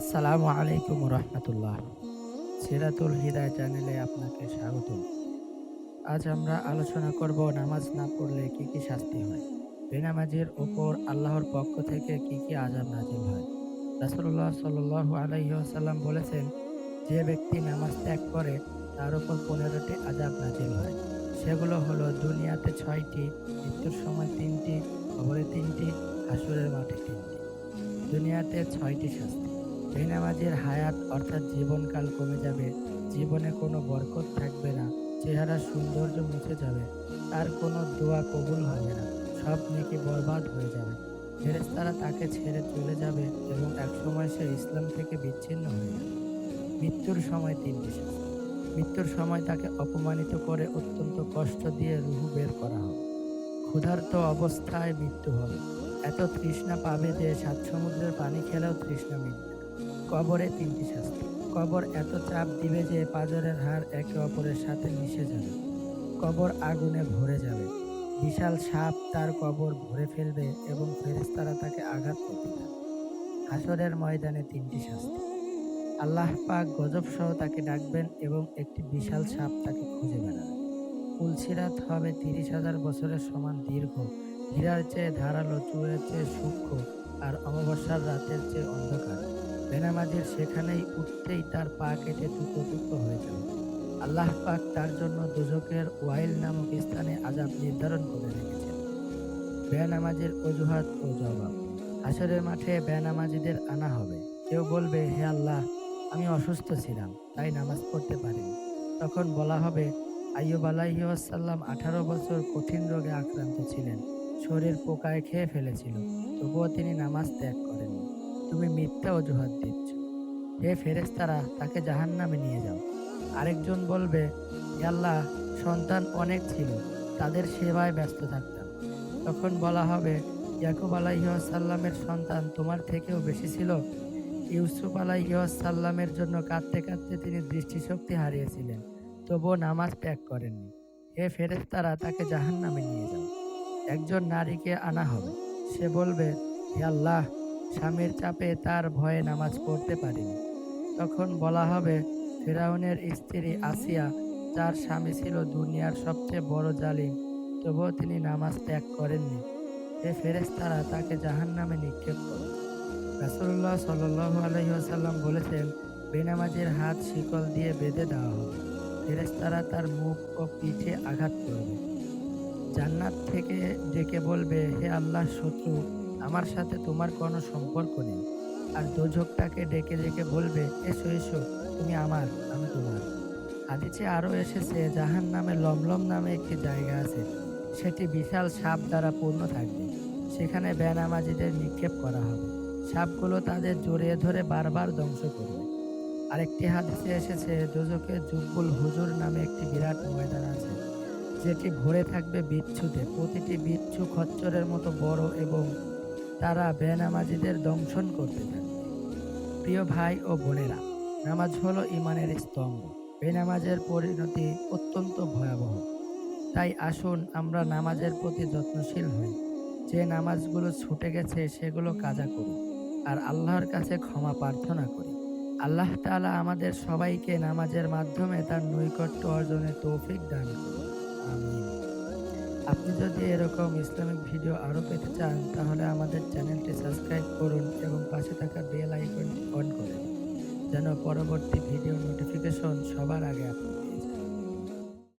আসসালামু আলাইকুম রহমতুল্লাহ সিরাতুল হিদায় চ্যানেলে আপনাকে স্বাগত আজ আমরা আলোচনা করব নামাজ না পড়লে কি কি শাস্তি হয়? বেনামাজির ওপর আল্লাহর পক্ষ থেকে কি কি আজাব নাজিল হয়? রাসুল্লাহ সাল্লাহ আলাইসাল্লাম বলেছেন, যে ব্যক্তি নামাজ ত্যাগ করে, তার উপর পনেরোটি আজাব নাজিল হয়। সেগুলো হলো দুনিয়াতে ছয়টি, মৃত্যুর সময় তিনটি খবরে তিনটি, হাসুরের মাঠে তিনটি। দুনিয়াতে ছয়টি শাস্তি। বেনামাজির হায়াত অর্থাৎ জীবনকাল কমে যাবে। জীবনে কোনো বরকত থাকবে না। চেহারা সৌন্দর্য মুছে যাবে। তার কোনো দোয়া কবুল হবে না। সব নেকি বরবাদ হয়ে যাবে। ফেরেস্তারা তাকে ছেড়ে চলে যাবে এবং একসময় সে ইসলাম থেকে বিচ্ছিন্ন হয়ে যাবে। মৃত্যুর সময় তিনটি শাস্তি মৃত্যুর সময় তাকে অপমানিত করে অত্যন্ত কষ্ট দিয়ে রুহু বের করা হবে। ক্ষুধার্ত অবস্থায় মৃত্যু হবে। এত তৃষ্ণা পাবে যে সাত সমুদ্রের পানি খেলেও তৃষ্ণা মিটবে। না। কবরে তিনটি শাস্তি। কবর এত চাপ দিবে যে পাজরের হাড় একে অপরের সাথে মিশে যাবে। কবর আগুনে ভরে যাবে। বিশাল সাপ তার কবর ভরে ফেলবে এবং ফেরেশতারা তাকে আঘাত করতে থাকবে হাসরের ময়দানে তিনটি শাস্তি। আল্লাহ পাক গজব সহ তাকে ডাকবেন এবং একটি বিশাল সাপ তাকে খুঁজে বেড়াবে। পুলসিরাত হবে তিরিশ হাজার বছরের সমান দীর্ঘ। হীরার চেয়ে ধারালো চুয়ের চেয়ে সূক্ষ্ম। আর অমাবস্যার রাতের চেয়ে অন্ধকার। বেনামাজির সেখানেই উঠতেই তার পা কেটে টুকরো টুকরো হয়ে যাবে আল্লাহ পাক তার জন্য দুজকের ওয়াইল নামক স্থানে আজাব নির্ধারণ করে রেখেছেন। বেনামাজির অজুহাত ও জবাব। আসরের মাঠে বেনামাজিদের আনা হবে। কেউ বলবে, হে আল্লাহ, আমি অসুস্থ ছিলাম, তাই নামাজ পড়তে পারিনি। তখন বলা হবে, আইয়ুব আলাইসাল্লাম আঠারো বছর কঠিন রোগে আক্রান্ত ছিলেন। শরীর পোকায় খেয়ে ফেলেছিল। তবুও তিনি নামাজ ত্যাগ করেননি। তুমি মিথ্যা অজুহাত দিচ্ছ। হে ফেরেস্তারা তাকে জাহান নামে নিয়ে যাও। আরেকজন বলবে, "হে আল্লাহ, সন্তান অনেক ছিল, তাদের সেবায় ব্যস্ত থাকতাম। তখন বলা হবে, ইয়াকুব আলাইসাল্লামের সন্তান তোমার থেকেও বেশি ছিল। ইউসুফ আলাইসাল্লামের জন্য কাঁদতে কাঁদতে তিনি দৃষ্টিশক্তি হারিয়েছিলেন, তবুও নামাজ ত্যাগ করেননি। হে ফেরেস্তারা তাকে জাহান নামে নিয়ে যাও। একজন নারীকে আনা হবে। সে বলবে, হে আল্লাহ স্বামীর চাপে তার ভয়ে নামাজ পড়তে পারিনি। তখন বলা হবে, ফেরাউনের স্ত্রী আসিয়া, যার স্বামী ছিল দুনিয়ার সবচেয়ে বড় জালিম, তবুও তিনি নামাজ ত্যাগ করেননি। এ ফেরেস্তারা তাকে জাহান নামে নিক্ষেপ করে। রাসুল্লাহ সাল্লাহ আলহিহাসাল্লাম বলেছেন, বেনামাজির হাত শিকল দিয়ে বেঁধে দেওয়া হবে। ফেরেস্তারা তার মুখ ও পিঠে আঘাত করবে। জান্নাত থেকে ডেকে বলবে, হে আল্লাহ শত্রু আমার সাথে তোমার কোনো সম্পর্ক নেই। আর দোঝকটাকে ডেকে ডেকে বলবে, এসো এসো, তুমি আমার, আমি তোমার। হাদিসে আরও এসেছে জাহান নামে লমলম নামে একটি জায়গা আছে। সেটি বিশাল সাপ দ্বারা পূর্ণ থাকবে। সেখানে বেনামাজিদের নিক্ষেপ করা হবে। সাপগুলো তাদের জড়িয়ে ধরে বারবার ধ্বংস করবে। আরেকটি হাদিসে এসেছে, দোজকে জুব্বুল হুজুর নামে একটি বিরাট ময়দান আছে, যেটি ভরে থাকবে বিচ্ছুতে। প্রতিটি বিচ্ছু খচ্চরের মতো বড় এবং তারা বেনামাজিদের দংশন করতে থাকবে প্রিয় ভাই ও বোনেরা, নামাজ হলো ইমানের স্তম্ভ। বেনামাজের পরিণতি অত্যন্ত ভয়াবহ। তাই আসুন আমরা নামাজের প্রতি যত্নশীল হই। যে নামাজগুলো ছুটে গেছে সেগুলো কাজা করি আর আল্লাহর কাছে ক্ষমা প্রার্থনা করি। আল্লাহ তাআলা আমাদের সবাইকে নামাজের মাধ্যমে তার নৈকট্য অর্জনের তৌফিক দান আমিন। আপনি যদি এরকম ইসলামিক ভিডিও আরও পেতে চান, তাহলে আমাদের চ্যানেলটি সাবস্ক্রাইব করুন এবং পাশে থাকা বেল আইকনটি অন করুন, যেন পরবর্তী ভিডিও নোটিফিকেশন সবার আগে আপনি